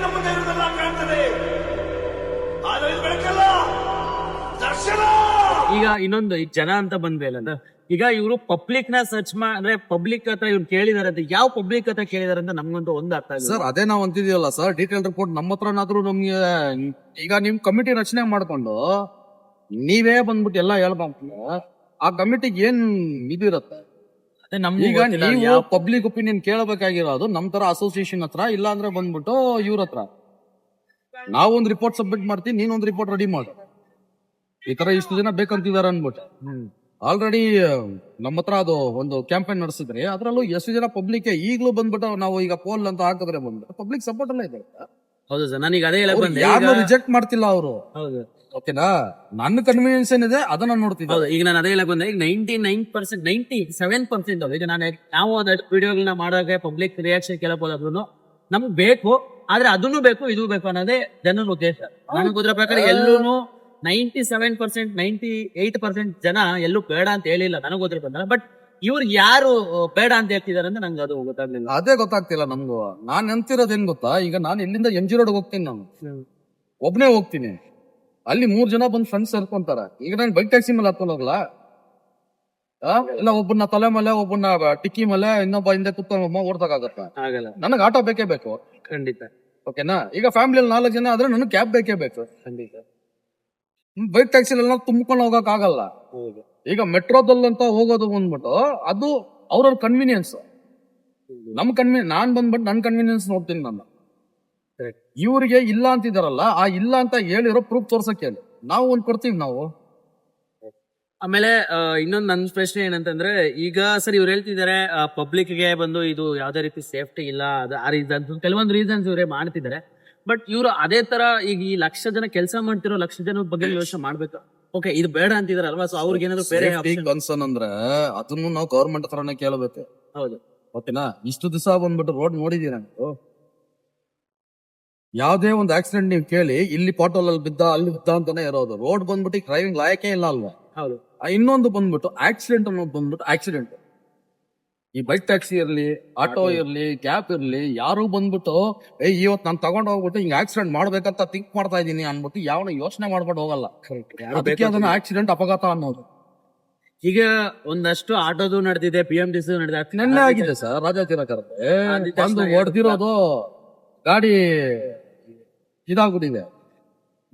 ಕಣ್ಣ ಮುಂದೆ ಇರುವುದೆಲ್ಲ ಕಾಣ್ತದೆ. ಆದರೆ ಇದು ಬೆಳಕಲ್ಲ ದರ್ಶನ! ಈಗ ಇನ್ನೊಂದು ಈ ಜನ ಅಂತ ಬಂದ್ಮೇಲೆ ಈಗ ಇವರು ಪಬ್ಲಿಕ್ನ ಸರ್ಚ್ ಅಂದ್ರೆ ಪಬ್ಲಿಕ್ ಹತ್ರ ಇವ್ರು ಕೇಳಿದಾರೆ ಅಂತ ಯಾವ ಪಬ್ಲಿಕ್ ಹತ್ರ ಕೇಳಿದಾರೆ ಅಂತ ನಮ್ಗಂತೂ ಒಂದು ಅರ್ಥ ಇಲ್ಲ ಸರ್ ಅದೇ ನಾವು ಅಂತಿದೀವಲ್ಲ ಸರ್ ಡೀಟೇಲ್ ರಿಪೋರ್ಟ್ ನಮ್ಮ ಹತ್ರನಾದ್ರೂ ನಮ್ಗೆ ಈಗ ನಿಮ್ ಕಮಿಟಿ ರಚನೆ ಮಾಡ್ಕೊಂಡು ನೀವೇ ಬಂದ್ಬಿಟ್ಟು ಎಲ್ಲ ಹೇಳ್ಬೇಕು ಆ ಕಮಿಟಿಗೆ ಏನ್ ಇದು ನಮ್ಗೂ ಈಗ ನೀವು ಪಬ್ಲಿಕ್ ಒಪಿನಿಯನ್ ಕೇಳಬೇಕಾಗಿರೋದು ನಮ್ ತರ ಅಸೋಸಿಯೇಷನ್ ಹತ್ರ ಇಲ್ಲ ಅಂದ್ರೆ ಬಂದ್ಬಿಟ್ಟು ಇವ್ರ ಹತ್ರ. ನಾವೊಂದ್ ರಿಪೋರ್ಟ್ ಸಬ್ಮಿಟ್ ಮಾಡ್ತೀವಿ ನೀನೊಂದ್ ರಿಪೋರ್ಟ್ ರೆಡಿ ಮಾಡು. ಈ ತರ ಇಷ್ಟು ಜನ ಬೇಕಂತಿದಾರ ಅನ್ಬಿಟ್ಟು. ಆಲ್ರೆಡಿ ನಮ್ಮ ಹತ್ರ ಅದು ಒಂದು ಕ್ಯಾಂಪೇನ್ ನಡೆಸಿದ್ರೆ ಅದ್ರಲ್ಲೂ ಎಷ್ಟು ಜನ ಪಬ್ಲಿಕ್ ಈಗಲೂ ಬಂದ್ಬಿಟ್ಟು ನಾವು ಈಗ ಪೋಲ್ ಅಂತ ಹಾಕಿದ್ರೆ ಬಂದ್ಬಿಟ್ಟು ಪಬ್ಲಿಕ್ ಸಪೋರ್ಟ್ ಎಲ್ಲ ಇದೆ ಹೌದು ಸರ್ ನನಗೆ ಅದೇ ಹೇಳಕ್ ಬಂದೆ ಯಾರು ರಿಜೆಕ್ಟ್ ಮಾಡ್ತಿಲ್ಲ ಅವರು. ಹೌದು. ಓಕೆನಾ ನನ್ನ ಕನ್ವಿನಿಯನ್ಸ್ ಏನಿದೆ ಅದನ್ನ ನೋಡ್ತಿದ್ದೆ. ಹೌದು ಈಗ ನಾನು ಅದೇ ಹೇಳಕ್ ಬಂದೆ ಈಗ ninety nine percent ninety seven percent ಈಗ ನಾನು ನಾವು ಅದಷ್ಟು ವಿಡಿಯೋಗಳನ್ನ ಮಾಡೋಕೆ ಪಬ್ಲಿಕ್ ರಿಯಾಕ್ಷನ್ ಕೇಳಬಹುದಾದ್ರು ನಮ್ಗೆ ಬೇಕು ಆದ್ರೆ ಅದನ್ನು ಬೇಕು ಇದು ಬೇಕು ಅನ್ನೋದೇ ಜನರ ಉದ್ದೇಶ. ನನಗೆ ಗೊತ್ತಿರೋ ಪ್ರಕಾರ ಎಲ್ಲೂ ninety seven percent ninety eight percent ಜನ ಎಲ್ಲೂ ಬೇಡ ಅಂತ ಹೇಳಿಲ್ಲ ನನಗೆ ಗೊತ್ತಿರೋ ಪ್ರಕಾರ. ಬಟ್ ಇವ್ರು ಯಾರು ಬೇಡ ಅಂತ ಹೇಳ್ತಿದಾರೆ ಅಂತ ನಂಗೆ ಅದು ಗೊತ್ತಾಗ್ಲಿಲ್ಲ. ಅದೇ ಗೊತ್ತಾಗ್ತಿಲ್ಲ ನಮ್ಗೂ. ನಾನ್ ಎಂತಿರೋದು ಏನ್ ಗೊತ್ತಾ? ಈಗ ನಾನು ಇಲ್ಲಿಂದ ಎಂ ಜಿ ರೋಡ್ ಹೋಗ್ತೀನಿ ನಾನು. ಒಬ್ನೇ ಹೋಗ್ತೀನಿ. ಅಲ್ಲಿ ಮೂರ್ ಜನ ಬಂದು ಫ್ರೆಂಡ್ಸ್ ಸೇರ್ಕೊಂತಾರ. ಈಗ ನಾನು ಬೈಕ್ ಟ್ಯಾಕ್ಸಿ ಮೇಲೆ ಹತ್ಕೊಂಡು ಹೋಗ್ಲಾ? ಇಲ್ಲ ಒಬ್ಬನ ತಲೆ ಮೇಲೆ ಒಬ್ಬನ ಟಿಕ್ಕಿ ಮೇಲೆ ಇನ್ನೊಬ್ಬ ಹಿಂದೆ ಕುತ್ಕೊಂಡು ಓಡ್ದಾಗತ್ತ ಆಗಲ್ಲ. ನನಗೆ ಆಟೋ ಬೇಕೇ ಬೇಕು. ಖಂಡಿತ. ಓಕೆನಾ ಈಗ ಫ್ಯಾಮಿಲಿ ನಾಲ್ಕು ಜನ ಆದ್ರೆ ನನಗೆ ಕ್ಯಾಬ್ ಬೇಕೇ ಬೇಕು. ಖಂಡಿತ. ಬೈಕ್ ಟ್ಯಾಕ್ಸಿ ತುಂಬ್ಕೊಂಡು ಹೋಗಕ್ ಆಗಲ್ಲ ಈಗ ಮೆಟ್ರೋದಲ್ಲಂತ ಹೋಗೋದು ಬಂದ್ಬಿಟ್ಟು ಅದು ಅವ್ರವ್ರ ಕನ್ವೀನಿಯನ್ಸ್ ನಮ್ ಕನ್ವಿ ನಾನ್ ಬಂದ್ಬಿಟ್ಟು ನನ್ ಕನ್ವೀನಿಯನ್ಸ್ ನೋಡ್ತೀನಿ ನಾನು. ಇವ್ರಿಗೆ ಇಲ್ಲ ಅಂತಿದಾರಲ್ಲ ಆ ಇಲ್ಲ ಅಂತ ಹೇಳಿರೋ ಪ್ರೂಫ್ ತೋರ್ಸಕ್ಕೆ ಹೇಳಿ. ನಾವು ಒಂದ್ ಕೊಡ್ತೀವಿ ನಾವು. ಆಮೇಲೆ ಇನ್ನೊಂದು ನನ್ನ ಪ್ರಶ್ನೆ ಏನಂತಂದ್ರೆ ಈಗ ಸರ್ ಇವ್ರು ಹೇಳ್ತಿದ್ದಾರೆ ಪಬ್ಲಿಕ್ಗೆ ಬಂದು ಇದು ಯಾವ್ದೇ ರೀತಿ ಸೇಫ್ಟಿ ಇಲ್ಲ ಅದು ಆ ರೀಸನ್ ಕೆಲವೊಂದು ರೀಸನ್ಸ್ ಇವರೇ ಮಾಡ್ತಿದ್ದಾರೆ. ಬಟ್ ಇವರು ಅದೇ ತರ ಈಗ ಈ ಲಕ್ಷ ಜನ ಕೆಲಸ ಮಾಡ್ತಿರೋ ಲಕ್ಷ ಜನ ಬಗ್ಗೆ ಯೋಚನೆ ಮಾಡ್ಬೇಕು. ಓಕೆ ಇದು ಬೇಡ ಅಂತಿದಾರಲ್ವಾ ಸೊ ಅವ್ರಿಗೆ ಏನಾದ್ರು ಬೇರೆ ಕನ್ಸರ್ನ್ ಅಂದ್ರೆ ಅದನ್ನು ನಾವು ಗೌರ್ಮೆಂಟ್ ಹತ್ರನೇ ಕೇಳಬೇಕು. ಹೌದು. ಓಕೆನಾ ಇಷ್ಟು ದಿವಸ ಬಂದ್ಬಿಟ್ಟು ರೋಡ್ ನೋಡಿದೀರ ಯಾವ್ದೇ ಒಂದು ಆಕ್ಸಿಡೆಂಟ್ ನೀವು ಕೇಳಿ ಇಲ್ಲಿ ಪಾಟೋಲ್ ಅಲ್ಲಿ ಬಿದ್ದ ಅಲ್ಲಿ ಬಿದ್ದ ಅಂತಾನೆ ಇರೋದು. ರೋಡ್ ಬಂದ್ಬಿಟ್ಟು ಡ್ರೈವಿಂಗ್ ಲಾಯಕೇ ಇಲ್ಲ ಅಲ್ವಾ? ಹೌದು. ಇನ್ನೊಂದು ಬಂದ್ಬಿಟ್ಟು ಆಕ್ಸಿಡೆಂಟ್ ಅನ್ನೋದು ಬಂದ್ಬಿಟ್ಟು ಆಕ್ಸಿಡೆಂಟ್ ಈ ಬೈಕ್ ಟ್ಯಾಕ್ಸಿ ಇರ್ಲಿ ಆಟೋ ಇರ್ಲಿ ಕ್ಯಾಬ್ ಇರ್ಲಿ ಯಾರು ಬಂದ್ಬಿಟ್ಟು ಏ ಇವತ್ತು ನಾನು ತಗೊಂಡು ಹೋಗ್ಬಿಟ್ಟು ಹಿಂಗ್ ಆಕ್ಸಿಡೆಂಟ್ ಮಾಡ್ಬೇಕಂತ ಥಿಂಕ್ ಮಾಡ್ತಾ ಇದೀನಿ ಅನ್ಬಿಟ್ಟು ಯಾವ ಯೋಚನೆ ಮಾಡ್ಬಿಟ್ಟು ಹೋಗಲ್ಲ. ಅದಕ್ಕೆ ಅದನ್ನ ಆಕ್ಸಿಡೆಂಟ್ ಅಪಘಾತ ಅನ್ನೋದು. ಈಗ ಒಂದಷ್ಟು ಆಟೋದು ನಡೆದಿದೆ ಪಿ ಎಂ ಡಿ ಸಿ ನಡೆದಿದೆ. ನೆನ್ನೆ ಆಗಿದೆ ಸರ್ ರಾಜಾ ತಿರಕರ್ ತಕ್ಷಣ ಬಂದು? ಹೊಡೆದಿರೋದು ಗಾಡಿ ಇದಾಗ್ಬಿಟ್ಟಿದೆ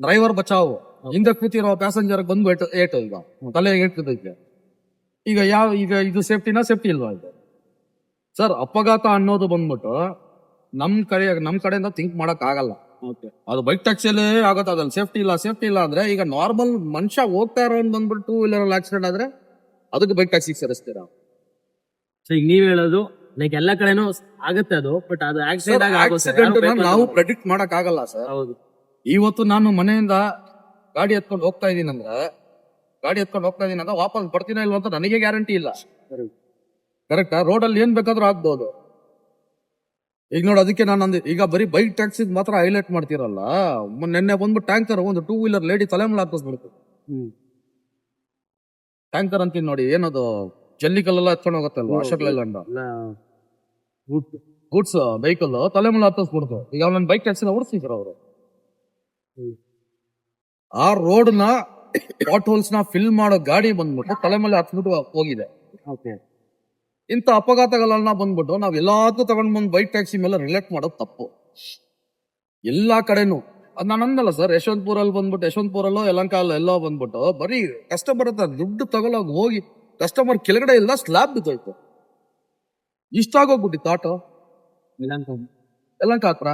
ಡ್ರೈವರ್ ಬಚಾವು. ಹಿಂದೆ. ಕೂತಿರೋ ಪ್ಯಾಸೆಂಜರ್ ಬಂದು ಏಟು ಈಗ. ತಲೆಗೆ ಏಟಿದ್ದಕ್ಕೆ ಈಗ ಯಾವ ಈಗ ಇದು ಸೇಫ್ಟಿನ ಸೇಫ್ಟಿ ಇಲ್ವಾ ಇದು? ಸರ್ ಅಪಘಾತ ಅನ್ನೋದು ಬಂದ್ಬಿಟ್ಟು ನಮ್ ಕಡೆ ನಮ್ ಕಡೆಯಿಂದ ಥಿಂಕ್ ಮಾಡಕ್ ಆಗಲ್ಲ. ಓಕೆ ಅದು ಬೈಕ್ ಟ್ಯಾಕ್ಸಿಯಲ್ಲೇ ಆಗತ್ತೆ. ಅದ್ರಲ್ಲಿ ಸೇಫ್ಟಿ ಇಲ್ಲ ಸೇಫ್ಟಿ ಇಲ್ಲ ಅಂದ್ರೆ ಈಗ ನಾರ್ಮಲ್ ಮನುಷ್ಯ ಹೋಗ್ತಾ ಇರೋ ಬಂದ್ಬಿಟ್ಟು ಟೂ ವೀಲರ್ ಆಕ್ಸಿಡೆಂಟ್ ಆದ್ರೆ ಅದಕ್ಕೆ ಬೈಕ್ ಟ್ಯಾಕ್ಸಿಗೆ ಸೇರಿಸ್ತೀರಾ? ಈಗ ನೀವ್ ಹೇಳೋದು ಲೈಕ್ ಎಲ್ಲ ಕಡೆನೂ ಆಗುತ್ತೆ ಅದು ಬಟ್ ಅದು ಆಕ್ಸಿಡೆಂಟ್ ಆಗಿ ಆಗುತ್ತೆ. ಯಾರು ಆಕ್ಸಿಡೆಂಟ್ ಬೇಕು ನಾವು ಪ್ರೆಡಿಕ್ಟ್ ಮಾಡಕ್ ಆಗಲ್ಲ ಸರ್ ಹೌದು. ಇವತ್ತು ನಾನು ಮನೆಯಿಂದ ಗಾಡಿ ಎತ್ಕೊಂಡು ಹೋಗ್ತಾ ಇದೀನಿ ಅಂದ್ರೆ ಗಾಡಿ ಎತ್ಕೊಂಡು ಹೋಗ್ತಾ ಇದೀನಿ ಅಂದ್ರೆ ವಾಪಸ್ ಬರ್ತೀನ ಇಲ್ವಾ ಅಂತ ನನಗೆ ಗ್ಯಾರಂಟಿ ಇಲ್ಲ. ಕರೆಕ್ಟ್ ಕರೆಕ್ಟಾ ರೋಡ್ ಅಲ್ಲಿ ಏನ್ ಬೇಕಾದ್ರೂ ಆಗ್ಬೋದು. ಈಗ ನೋಡಿ ಅದಕ್ಕೆ ನಾನು ಅಂದೆ ಈಗ ಬರೀ ಬೈಕ್ ಟ್ಯಾಕ್ಸಿ ಮಾತ್ರ ಹೈಲೈಟ್ ಮಾಡ್ತಿರಲ್ಲ ಮೊನ್ನೆ- ನೆನ್ನೆ ಬಂದ್ಬಿಟ್ಟು ಟ್ಯಾಂಕರ್ ಒಂದು ಟೂ ವೀಲರ್ ಲೇಡಿ ತಲೆ ಮೇಲೆ ಹಾಕಿಸ್ಬಿಡ್ತು. ಹ್ಮ್. ಟ್ಯಾಂಕರ್ ಅಂತೀನಿ ನೋಡಿ ಏನದು ಜಲ್ಲಿಕಲ್ಲೆಲ್ಲ ಎತ್ಕೊಂಡು ಹೋಗುತ್ತಲ್ವಾ ಅಶೋಕ್ ಲೈಲ್ಯಾಂಡ್ ಎಲ್ಲ ಗೂಡ್ಸ್ ವೆಹಿಕಲ್ ತಲೆ ಮೇಲೆ ಹತ್ತಿಸ್ಬಿಡ್ತು ಈಗ ನನ್ನ ಬೈಕ್ ಟ್ಯಾಕ್ಸಿನ ಓಡಿಸ್ತಿದ್ರು ಅವರು. ಆ ರೋಡ್ನ ಪಾಟ್ ಹೋಲ್ಸ್ನ ಫಿಲ್ ಮಾಡೋ ಗಾಡಿ ಬಂದ್ಬಿಟ್ಟು ತಲೆ ಮೇಲೆ ಹತ್ಬಿಟ್ಟು ಹೋಗಿದೆ. ಓಕೆ ಇಂಥ ಅಪಘಾತಗಳನ್ನ ಬಂದ್ಬಿಟ್ಟು ನಾವ್ ಎಲ್ಲಾದ್ರೂ ತಗೊಂಡ್ ಬಂದ್ ಬೈಕ್ ಟ್ಯಾಕ್ಸಿ ಮೇಲೆ ರಿಲೇಟ್ ಮಾಡೋದು ತಪ್ಪು. ಎಲ್ಲಾ ಕಡೆನೂ. ಅದ್ ನಾನು ಅಂದಲ್ಲ ಸರ್ ಯಶವಂತಪುರಲ್ಲಿ ಬಂದ್ಬಿಟ್ಟು ಯಶವಂತಪುರಲ್ಲೋ ಯಲಂಕಾಲ ಎಲ್ಲೋ ಬಂದ್ಬಿಟ್ಟು ಬರೀ ಕಸ್ಟಮರ್ ಹತ್ರ ದುಡ್ಡು ತಗೊಳಗ್ ಹೋಗಿ ಕಸ್ಟಮರ್ ಕೆಳಗಡೆ ಇಲ್ಲ ಸ್ಲ್ಯಾಬ್ ಬಿದ್ದೋಯ್ತು. ಇಷ್ಟಾಗೋಗ್ಬಿಟ್ಟಿತ್ತು ಆಟೋ ಯಲಂಕ ಹತ್ರ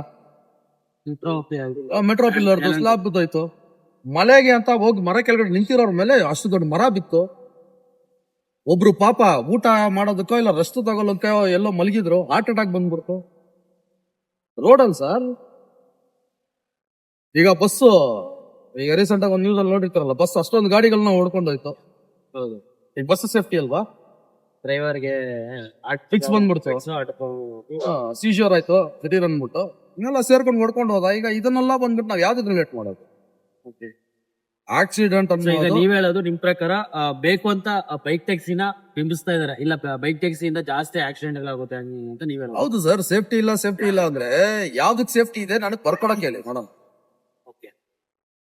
ಮೆಟ್ರೋ ಪಿಲ್ಲರ್. ಸ್ಲಾಬ್ ಬಿದ್ದೋಯ್ತು. ಮಳೆಗೆ ಅಂತ ಹೋಗಿ ಮರ ಕೆಳಗಡೆ ನಿಂತಿರೋರ ಮೇಲೆ ಅಷ್ಟು ದೊಡ್ಡ ಮರ ಬಿತ್ತು. ಒಬ್ರು ಪಾಪ ಊಟ ಮಾಡೋದಕ್ಕೋ ಇಲ್ಲ ರೆಸ್ಟ್ ತಗೊಳ್ಳೋಕೆ ಎಲ್ಲೋ ಮಲಗಿದ್ರು ಹಾರ್ಟ್ ಅಟ್ಯಾಕ್ ಬಂದ್ಬಿಡ್ತು. ರೋಡಲ್ ಸರ್? ಈಗ ಬಸ್ಸು ಈಗ ರೀಸೆಂಟ್ ಆಗಿ ಒಂದು ನ್ಯೂಸ್ ಅಲ್ಲಿ ನೋಡಿರ್ತಾರಲ್ಲ ಬಸ್ ಅಷ್ಟೊಂದು ಗಾಡಿಗಳನ್ನ ಹೊಡ್ಕೊಂಡೋಯ್ತು ಹೌದು. ಈಗ ಬಸ್ ಸೇಫ್ಟಿ ಅಲ್ವಾ? ಡ್ರೈವರ್ಗೆ ಫಿಕ್ಸ್ ಬಂದ್ಬಿಡ್ತು. ಸೀಶೋರ್ ಆಯ್ತು ದಿಢೀರ್ ಅಂದ್ಬಿಟ್ಟು. ಇನ್ನೆಲ್ಲ ಸೇರ್ಕೊಂಡು ಹೊಡ್ಕೊಂಡು ಹೋದ. ಈಗ ಇದನ್ನೆಲ್ಲ ಬಂದ್ಬಿಟ್ಟು ನಾವ್ ಯಾವ್ದು ರಿಲೇಟ್ ಮಾಡೋದು? ಆಕ್ಸಿಡೆಂಟ್ ಅಂದ್ರೆ ಈಗ ಅನ್ನೋದು. ನೀವ್ ಹೇಳೋದು ನಿಮ್ ಪ್ರಕಾರ ಆ, ಬೇಕು ಅಂತ ಬೈಕ್ ಟ್ಯಾಕ್ಸಿನ ಬಿಂಬಿಸ್ತಾ ಇದಾರೆ. ಇಲ್ಲ ಬೈಕ್ ಟ್ಯಾಕ್ಸಿಯಿಂದ ಜಾಸ್ತಿ ಆಕ್ಸಿಡೆಂಟ್ ಆಗುತ್ತೆ ಹಂಗೆ ಅಂತ ನೀವ್ ಹೇಳೋದು. ಹೌದು ಸರ್ ಸೇಫ್ಟಿ ಇಲ್ಲ ಸೇಫ್ಟಿ ಇಲ್ಲ ಅಂದ್ರೆ ಯಾವ್ದಕ್ ಸೇಫ್ಟಿ ಇದೆ ನನಗೆ ಬರ್ಕೊಡಕ್ ಹೇಳಿ ನೋಡೋಣ ಓಕೆ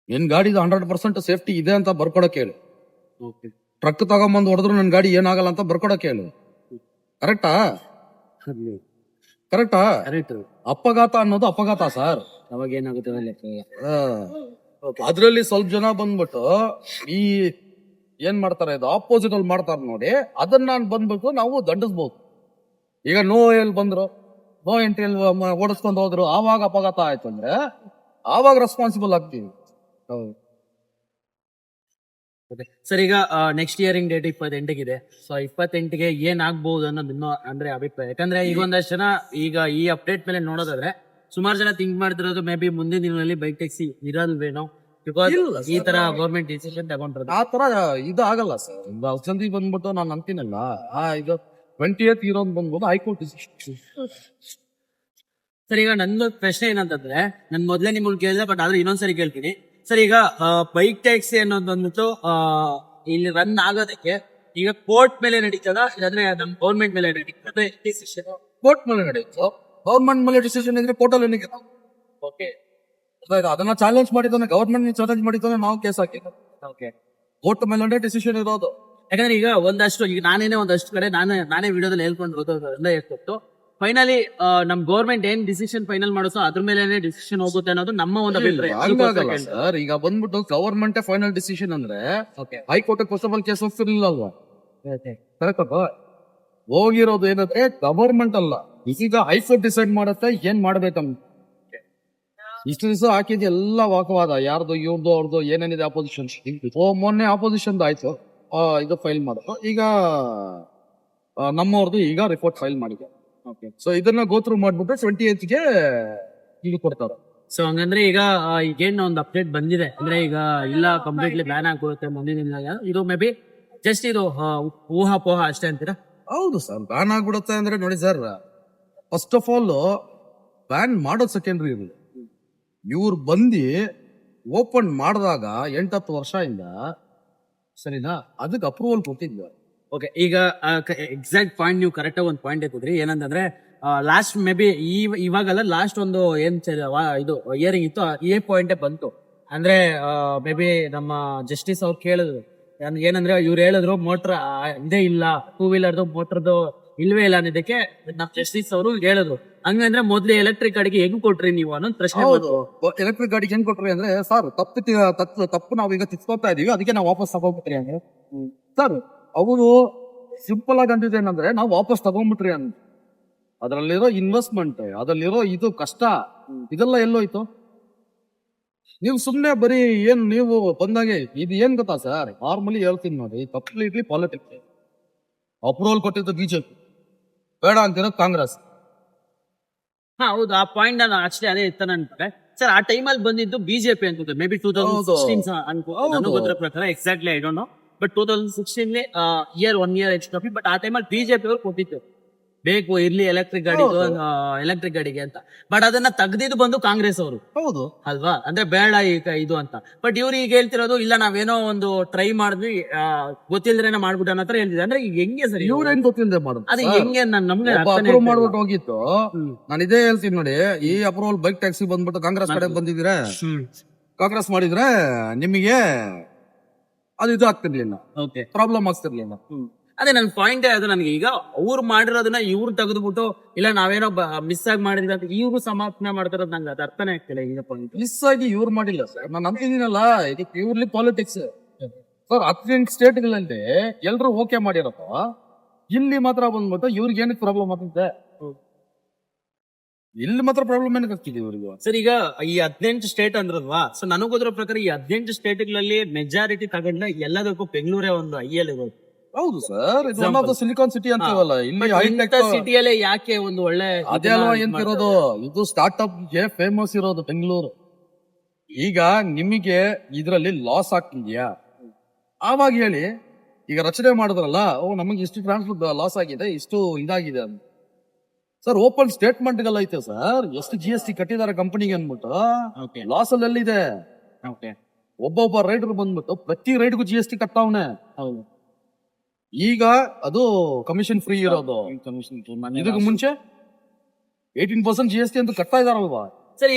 ನಿನ್ ಗಾಡಿದು ಹಂಡ್ರೆಡ್ ಪರ್ಸೆಂಟ್ ಸೇಫ್ಟಿ ಇದೆ ಅಂತ ಬರ್ಕೊಡಕ್ ಹೇಳಿ. ಓಕೆ ಟ್ರಕ್ ತಗೊಂಬಂದು ಹೊಡೆದ್ರು ನನ್ನ ಗಾಡಿ ಏನಾಗಲ್ಲ ಅಂತ ಬರ್ಕೊಡಕ್ಕೆ ಹೇಳು. ಕರೆಕ್ಟಾ? ಕರೆಕ್ಟಾ? ಕರೆಕ್ಟ್ ಅಪಘಾತ ಅನ್ನೋದು ಅಪಘಾತ ಸರ್. ಅವಾಗ ಏನಾಗುತ್ತೆ. ಅದ್ರಲ್ಲಿ ಸ್ವಲ್ಪ ಜನ ಬಂದ್ಬಿಟ್ಟು ಈ ಏನ್ ಮಾಡ್ತಾರೆ ಇದು ಆಪೋಸಿಟ್ ಅಲ್ಲಿ ಮಾಡ್ತಾರೆ ನೋಡಿ ಅದನ್ನ ನಾನು ಬಂದ್ಬಿಟ್ಟು ನಾವು ದಂಡಿಸ್ಬೋದು. ಈಗ ನೋ ಎಲ್ಲಿ ಬಂದ್ರು ನೋ ಎಂಟ್ರಿ ಎಲ್ಲಿ ಓಡಿಸ್ಕೊಂಡು ಹೋದ್ರು ಆವಾಗ ಅಪಘಾತ ಆಯ್ತು ಅಂದ್ರೆ ಆವಾಗ ರೆಸ್ಪಾನ್ಸಿಬಲ್ ಆಗ್ತೀವಿ. ಸರ್ ಈಗ ನೆಕ್ಸ್ಟ್ ಇಯರಿಂಗ್ ಡೇಟ್ ಇಪ್ಪತ್ತೆಂಟಿಗಿದೆ ಸೊ ಇಪ್ಪತ್ತೆಂಟಿಗೆ ಏನ್ ಆಗ್ಬಹುದು ಅನ್ನೋದು ಇನ್ನೂ ಅಂದ್ರೆ ಅಭಿಪ್ರಾಯ. ಯಾಕಂದ್ರೆ ಈಗ ಒಂದಷ್ಟು ಜನ ಈಗ ಈ ಅಪ್ಡೇಟ್ ಮೇಲೆ ನೋಡೋದಾದ್ರೆ ಸುಮಾರು ಜನ ಥಿಂಕ್ ಮಾಡ್ತಿರೋದು ಮೇ ಬಿ ಮುಂದಿನ ದಿನಗಳಲ್ಲಿ ಬೈಕ್ ಟ್ಯಾಕ್ಸಿ ಇರಲ್ವೇನೋ? ಬಿಕಾಸ್ ಈ. ತರ ಗೌರ್ಮೆಂಟ್ ಡಿಸಿಷನ್ ತಗೊಂಡ್ರೆ ಆ ತರ ಇದು ಆಗಲ್ಲ ಸರ್. ಔಷಧಿ ಬಂದ್ಬಿಟ್ಟು ನಾನು ಅಂತೀನಲ್ಲ ಆ ಇದು ಟ್ವೆಂಟಿ ಏತ್ ಇರೋದು ಬಂದ್ಬೋದು ಹೈಕೋರ್ಟ್ ಸರ್ ಈಗ ನನ್ನ ಪ್ರಶ್ನೆ ಏನಂತಂದ್ರೆ ನನ್ ಮೊದ್ಲೇ ನಿಮ್ಗೆ ಕೇಳಿದೆ ಬಟ್ ಆದ್ರೆ ಇನ್ನೊಂದ್ಸರಿ ಕೇಳ್ತೀನಿ. ಸರ್ ಈಗ ಬೈಕ್ ಟ್ಯಾಕ್ಸಿ ಅನ್ನೋದು ಬಂದ್ಬಿಟ್ಟು ಇಲ್ಲಿ ರನ್ ಆಗೋದಕ್ಕೆ ಈಗ ಕೋರ್ಟ್ ಮೇಲೆ ನಡೀತದ? ಇಲ್ಲಾಂದ್ರೆ ನಮ್ ಗೌರ್ಮೆಂಟ್ ಮೇಲೆ ನಡೀತದೆ? ಕೋರ್ಟ್ ಮೇಲೆ ನಡೆಯುತ್ತೆ ಗೌರ್ಮೆಂಟ್ ಮೇಲೆ ಡಿಸಿಷನ್ ಇದ್ರೆ ಕೋರ್ಟಲ್ಲಿ ಏನಿಗೆ ಓಕೆ ಅದನ್ನ ಚಾಲೆಂಜ್ ಮಾಡಿದ್ದಾನೆ ಗವರ್ಮೆಂಟ್ ಚಾಲೆಂಜ್ ಮಾಡಿದ್ದಾನೆ ನಾವು ಕೇಸ್ ಹಾಕಿದ್ದು ಓಕೆ ಕೋರ್ಟ್ ಮೇಲೆ ಡಿಸಿಷನ್ ಇರೋದು. ಯಾಕಂದ್ರೆ ಈಗ ಒಂದಷ್ಟು ಈಗ ನಾನೇನೆ ಒಂದಷ್ಟು ಕಡೆ ನಾನೇ ನಾನೇ ವಿಡಿಯೋದಲ್ಲಿ ಹೇಳ್ಕೊಂಡು ಎಲ್ಲ ಹೇಳ್ಕೊಟ್ಟು ಫೈನಲಿ ನಮ್ ಗೌರ್ಮೆಂಟ್ ಏನ್ ಡಿಸಿಷನ್ ಫೈನಲ್ ಮಾಡಿಸೋ ಅದ್ರ ಮೇಲೆ ಡಿಸಿಷನ್ ಹೋಗುತ್ತೆ ಅನ್ನೋದು ನಮ್ಮ ಒಂದು ಅಭಿಪ್ರಾಯ. ಹಂಗಾಗಲ್ಲ ಸರ್. ಈಗ ಬಂದ್ಬಿಟ್ಟು ಗವರ್ಮೆಂಟ್ ಫೈನಲ್ ಡಿಸಿಷನ್ ಅಂದ್ರೆ okay high court possible case ಹೋಗ್ತಿರ್ಲಿಲ್ಲ ಅಲ್ವಾ? ಕರೆಕ್ಟ್ ಹೋಗಿರೋದು ಏನಂದ್ರೆ ಗವರ್ಮೆಂಟ್ ಅಲ್ಲ. ಈಗ ಹೈಕೋರ್ಟ್ ಡಿಸೈಡ್ ಮಾಡುತ್ತೆ ಏನ್ ಮಾಡ್ಬೇಕಂತ ಇಷ್ಟು ದಿವಸ ಹಾಕಿದ ಎಲ್ಲ ವಾಕವಾದ ಯಾರ್ದು ಇವ್ರದ್ದು ಅವ್ರದ್ದು ಏನೇನಿದೆ ಅಪೋಸಿಷನ್ ಓ ಮೊನ್ನೆ ಅಪೋಸಿಷನ್ ಆಯ್ತು. ಆ, ಇದು ಫೈಲ್ ಮಾಡೋದು ಈಗ ನಮ್ಮವ್ರದ್ದು ಈಗ ರಿಪೋರ್ಟ್ ಫೈಲ್ ಮಾಡಿದೆ. ಸೊ ಇದನ್ನ ಗೋತ್ರು ಮಾಡ್ಬಿಟ್ಟು ಟ್ವೆಂಟಿ ಗೆ ಇಲ್ಲಿ ಕೊಡ್ತಾರೆ. ಸೊ ಹಂಗಂದ್ರೆ ಈಗ ಈಗೇನು ಒಂದು ಅಪ್ಡೇಟ್ ಬಂದಿದೆ. ಅಂದ್ರೆ ಈಗ ಇಲ್ಲ ಕಂಪ್ಲೀಟ್ಲಿ ಬ್ಯಾನ್ ಆಗೋಗುತ್ತೆ ಮುಂದಿನ ಇದು ಮೇ ಬಿ ಜಸ್ಟ್ ಇದು ಊಹಾ ಪೋಹ ಅಷ್ಟೇ ಅಂತೀರಾ? ಹೌದು ಸರ್ ಬ್ಯಾನ್ ಆಗ್ಬಿಡುತ್ತೆ ಅಂದ್ರೆ ನೋಡಿ sir first of all ban ಮಾಡೋದು ಸೆಕೆಂಡ್ರಿ ಇರಲಿ ಇವ್ರು ಬಂದು ಓಪನ್ ಮಾಡಿದಾಗ ಎಂಟತ್ತು ವರ್ಷದಿಂದ ಸರಿನಾ? ಅದಕ್ಕೆ ಅಪ್ರೂವಲ್ ಕೊಟ್ಟಿದ್ವಿ. ಓಕೆ ಈಗ ಎಕ್ಸಾಕ್ಟ್ ಪಾಯಿಂಟ್ ನೀವು ಕರೆಕ್ಟ್ ಆಗಿ ಒಂದು ಪಾಯಿಂಟ್ ಎತ್ತಿದ್ರಿ ಏನಂತಂದ್ರೆ ಲಾಸ್ಟ್ ಮೇ ಬಿ ಇವಾಗಲ್ಲ ಲಾಸ್ಟ್ ಒಂದು ಏನ್ ಇದು ಇಯರಿಂಗ್ ಇತ್ತು ಈ ಪಾಯಿಂಟೇ ಬಂತು. ಅಂದ್ರೆ ಮೇ ಬಿ ನಮ್ಮ ಜಸ್ಟಿಸ್ ಅವ್ರು ಕೇಳಿದ್ರು. ಏನಂದ್ರೆ ಇವ್ರು ಹೇಳಿದ್ರು ಮೋಟರ್ ಇದೇ ಇಲ್ಲ ಟೂ ವೀಲರ್ದು ಮೋಟ್ರದು ಇಲ್ವೇ ಇಲ್ಲ ಅನ್ನೋದಕ್ಕೆ ನಮ್ಮ ಜಸ್ಟಿಸ್ ಅವರು ಹೇಳಿದ್ರು. ಹಂಗಂದ್ರೆ ಮೊದ್ಲು ಎಲೆಕ್ಟ್ರಿಕ್ ಗಾಡಿಗೆ ಹೆಂಗ್ ಕೊಟ್ರಿ ನೀವು ಅನ್ನೋದು ಪ್ರಶ್ನೆ ಎಲೆಕ್ಟ್ರಿಕ್ ಗಾಡಿಗೆ ಹೆಂಗ್ ಕೊಟ್ರಿ ಅಂದ್ರೆ ಸರ್ ತಪ್ಪು ತಪ್ಪು ತಪ್ಪು ನಾವು ಈಗ ತಿಸ್ಕೊತಾ ಇದೀವಿ ಅದಕ್ಕೆ ನಾವು ವಾಪಸ್ ತಗೊಂಡ್ಬಿಟ್ರಿ ಅಂದ್ರೆ. ಸರ್ ಅವರು ಸಿಂಪಲ್ ಆಗಿ ಅಂದಿದ್ದೇನಂದ್ರೆ ನಾವು ವಾಪಸ್ ತಗೊಂಡ್ಬಿಟ್ರಿ ಅಂತ. ಅದರಲ್ಲಿರೋ ಇನ್ವೆಸ್ಟ್ಮೆಂಟ್ ಅದರಲ್ಲಿರೋ ಇದು ಕಷ್ಟ ಇದೆಲ್ಲ ಎಲ್ಲೋಯ್ತು. ನೀವು ಸುಮ್ಮನೆ ಬರೀ ಏನ್ ನೀವು ಬಂದಾಗೆ ಇದು ಏನ್ ಗೊತ್ತಾ ಸರ್ ನಾರ್ಮಲಿ ಹೇಳ್ತೀನಿ ನೋಡಿ ಕಂಪ್ಲೀಟ್ಲಿ ಪಾಲಿಟಿಕ್ಸ್ ಅಪ್ರೂವಲ್ ಕೊಟ್ಟಿದ್ದು ಬಿಜೆಪಿ ಬೇಡ ಅಂತಿರೋ ಕಾಂಗ್ರೆಸ್. ಹಾ ಹೌದು ಆ ಪಾಯಿಂಟ್ ನಾನು ಅಷ್ಟೇ ಅದೇ ಇತ್ತ ಅನ್ಕೊಂಡೆ ಸರ್ ಆ ಟೈಮಲ್ಲಿ ಬಂದಿದ್ದು ಬಿಜೆಪಿ ಅನ್ಸುತ್ತೆ may be two thousand. Sixteen ಅನ್ಕೋ ಪ್ರಕಾರ exactly I don't know but two thousand sixteen year one year ಹೆಚ್ಚು ಕಮ್ಮಿ ಬಟ್ ಆ ಟೈಮಲ್ಲಿ ಬಿಜೆಪಿ ಅವರು ಕೊಟ್ಟಿತ್ತು ಬೇಕು ಇರ್ಲಿ ಎಲೆಕ್ಟ್ರಿಕ್ ಗಾಡಿ. ಎಲೆಕ್ಟ್ರಿಕ್ ಗಾಡಿಗೆ ಅಂತ. ಬಟ್ ಅದನ್ನ ತೆಗೆದಿದ್ದು ಬಂದು ಕಾಂಗ್ರೆಸ್ ಅವರು. ಹೌದು. ಅಲ್ವಾ? ಅಂದ್ರೆ ಬೇಡ ಈಗ ಇದು ಅಂತ. ಬಟ್ ಇವ್ರು ಈಗ ಹೇಳ್ತಿರೋದು ಇಲ್ಲ ನಾವೇನೋ ಒಂದು ಟ್ರೈ ಮಾಡಿದ್ವಿ ಆ, ಗೊತ್ತಿಲ್ದೇನೆ ಮಾಡ್ಬಿಟ್ಟು ಅನ್ನೋ ಹೇಳ್ತಿದ್ದೆ ಅಂದ್ರೆ ಈಗ ಹೆಂಗೆ ಸರಿ ಇವ್ರು? ಇವ್ರೇನ್ ಗೊತ್ತಿಲ್ಲದೆ ಮಾಡೋದು? ಅದು ಹೆಂಗೆ ನನ್ ನಮ್ಗೆ ಅಪ್ರೂವ್ ಮಾಡ್ಬಿಟ್ಟು ಹೋಗಿತ್ತು. ನಾನು ಇದೇ ಹೇಳ್ತೀನಿ ನೋಡಿ ಈ ಅಪ್ರೂವಲ್ ಬೈಕ್ ಟ್ಯಾಕ್ಸಿ ಬಂದ್ಬಿಟ್ಟು ಕಾಂಗ್ರೆಸ್ ಕಡೆ ಬಂದಿದ್ರೆ ಕಾಂಗ್ರೆಸ್ ಮಾಡಿದ್ರೆ ನಿಮಗೆ ಅದು ಇದು ಆಗ್ತಿರ್ಲಿಲ್ಲ. ಓಕೆ ಪ್ರಾಬ್ಲಮ್ ಆಗ್ತಿರ್ಲಿಲ್ಲ. ಅದೇ ನನ್ನ ಪಾಯಿಂಟ್ ಅದು ನನಗೆ ಈಗ ಅವ್ರು ಮಾಡಿರೋದನ್ನ ಇವ್ರು ತೆಗೆದ್ಬಿಟ್ಟು ಇಲ್ಲ ನಾವೇನೋ ಮಿಸ್ ಆಗಿ ಮಾಡಿದ್ವಿ ಅಂತ ಇವ್ರು ಸಮಾಪನೆ ಮಾಡ್ತಿರೋದು ನಂಗೆ ಅದು ಅರ್ಥನೇ ಆಗ್ತಿಲ್ಲ ಈಗ ಪಾಯಿಂಟ್ ಮಿಸ್ ಆಗಿ ಇವ್ರು ಮಾಡಿಲ್ಲ. ಸರ್ ನಾನು ಅಂತಿದ್ದೀನಲ್ಲ ಇದು ಪ್ಯೂರ್ಲಿ ಪಾಲಿಟಿಕ್ಸ್ ಸರ್ ಹದಿನೆಂಟು ಸ್ಟೇಟ್ಗಳಲ್ಲಿ ಎಲ್ರು ಓಕೆ ಮಾಡಿರಪ್ಪ. ಇಲ್ಲಿ ಮಾತ್ರ ಬಂದ್ಬಿಟ್ಟು ಇವ್ರಿಗೆ ಏನಕ್ಕೆ ಪ್ರಾಬ್ಲಮ್ ಆಗ್ತಿದೆ ಇಲ್ಲಿ ಮಾತ್ರ ಪ್ರಾಬ್ಲಮ್ ಏನಕ್ಕೆ ಆಗ್ತಿದೆ ಇವ್ರಿಗೆ? ಸರ್ ಈಗ ಈ ಹದಿನೆಂಟು ಸ್ಟೇಟ್ ಅಂದ್ರಲ್ವಾ? ಸೊ ನನಗೋದ್ರ ಪ್ರಕಾರ ಈ ಹದಿನೆಂಟು ಸ್ಟೇಟ್ಗಳಲ್ಲಿ ಮೆಜಾರಿಟಿ ತಗೊಂಡ್ರೆ ಎಲ್ಲದಕ್ಕೂ ಬೆಂಗಳೂರೇ ಒಂದು ಐಯಲ್ಲಿ ಇರೋದು. ಹೌದು ಸರ್ ಇದು one of the silicon city ಅಂತೀವಲ್ಲ ಇಲ್ಲಿ ಹೈಟೆಕ್ ಸಿಟಿಯಲ್ಲೇ ಯಾಕೆ ಒಂದು ಒಳ್ಳೆ ಅದೇ ಅಲ್ವಾ ಎಂತಿರೋದು ಇದು ಸ್ಟಾರ್ಟ್ಅಪ್ಗೆ ಫೇಮಸ್ ಇರೋದು ಬೆಂಗಳೂರು. ಈಗ ನಿಮಗೆ ಇದರಲ್ಲಿ ಲಾಸ್ ಆಗ್ತಿದ್ಯಾ? ಆವಾಗ ಹೇಳಿ ಈಗ ರಚನೆ ಮಾಡಿದ್ರಲ್ಲ ಓ ನಮಗೆ ಇಷ್ಟು ಟ್ರಾನ್ಸ್ಫರ್ ಲಾಸ್ ಆಗಿದೆ ಇಷ್ಟು ಇದಾಗಿದೆ ಅಂತ. ಸರ್ ಓಪನ್ ಸ್ಟೇಟ್ಮೆಂಟ್ ಗೆಲ್ಲ ಐತೆ ಸರ್ ಎಷ್ಟು ಜಿ ಎಸ್ ಟಿ ಕಟ್ಟಿದ್ದಾರೆ ಕಂಪನಿಗೆ ಅಂದ್ಬಿಟ್ಟು ಓಕೆ ಲಾಸ್ ಅಲ್ಲಿ ಎಲ್ಲಿದೆ ಓಕೆ ಒಬ್ಬೊಬ್ಬ ರೈಡರ್ ಬಂದ್ಬಿಟ್ಟು ಪ್ರತಿ ರೈಡ್ಗೂ ಜಿ ಎಸ್ ಟಿ ಕಟ್ತಾವನೆ ಹೌದು. ಈಗ ಅದು ಕಮಿಷನ್ ಫ್ರೀ ಇರೋದು. ಇದಕ್ಕೆ ಮುಂಚೆ eighteen percent G S T ಅಂತ ಕಟ್ತಾ ಇದಾರಲ್ವಾ ಸರಿ